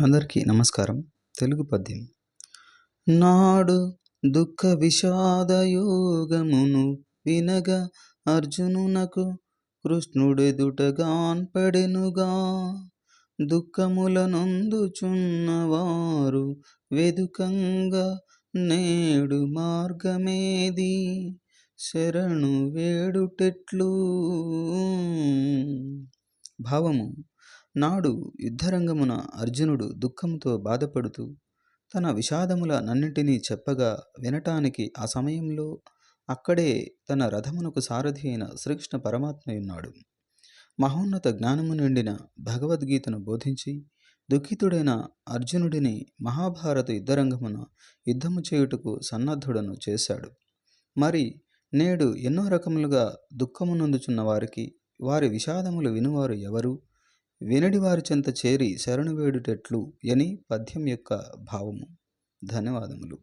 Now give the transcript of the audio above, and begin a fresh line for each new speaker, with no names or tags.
అందరికీ నమస్కారం. తెలుగు పద్యం. నాడు దుఃఖ విషాదయోగమును వినగా అర్జునునకు కృష్ణుడెదుటగాన్ పడెనుగా. దుఃఖముల వెదుకంగా నేడు మార్గమేది. శరణు వేడుటెట్లు. భావము. నాడు యుద్ధరంగమున అర్జునుడు దుఃఖముతో బాధపడుతూ తన విషాదముల నన్నింటినీ చెప్పగా వినటానికి ఆ సమయంలో అక్కడే తన రథమునకు సారథి అయిన శ్రీకృష్ణ పరమాత్మయున్నాడు మహోన్నత జ్ఞానము నిండిన భగవద్గీతను బోధించి దుఃఖితుడైన అర్జునుడిని మహాభారత యుద్ధరంగమున యుద్ధము చేయుటకు సన్నద్ధుడను చేశాడు. మరి నేడు ఎన్నో రకములుగా దుఃఖమునందుచున్న వారికి వారి విషాదములు వినువారు ఎవరు? వినడి వారి చెంత చేరి శరణు వేడుటెట్లు అని పద్యం యొక్క భావము. ధన్యవాదములు.